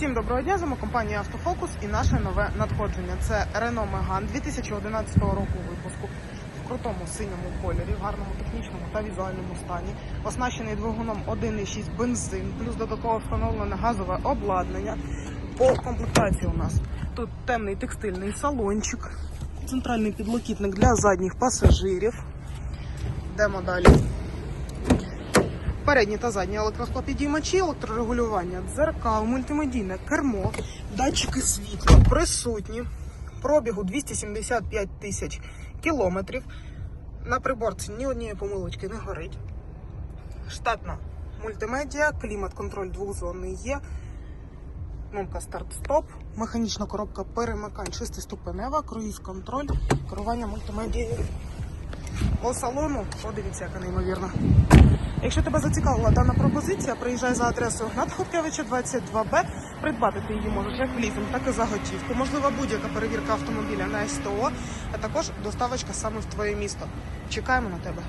Всім доброго дня, з вами компанія Автофокус і наше нове надходження. Це Renault Megane 2011 року випуску в крутому синьому кольорі, в гарному технічному та візуальному стані. Оснащений двигуном 1,6 бензин, плюс додатково встановлене газове обладнання. По комплектації у нас тут темний текстильний салончик, центральний підлокітник для задніх пасажирів. Йдемо далі. Передні та задні електросклопідіймачі, електрорегулювання, дзеркал, мультимедійне кермо, датчики світла присутні. Пробігу 275 тисяч кілометрів. На приборці ні однієї помилочки не горить. Штатна мультимедіа, клімат-контроль двохзонний є. Кнопка старт-стоп, механічна коробка перемикань шестиступенева, круїз-контроль, керування мультимедією. По салону, подивіться, яка неймовірна. Якщо тебе зацікавила дана пропозиція, приїжджай за адресою Гнат Хоткевича 22Б. Придбати ти її можеш як в так і за готівку. Можлива будь-яка перевірка автомобіля на СТО, а також доставочка саме в твоє місто. Чекаємо на тебе.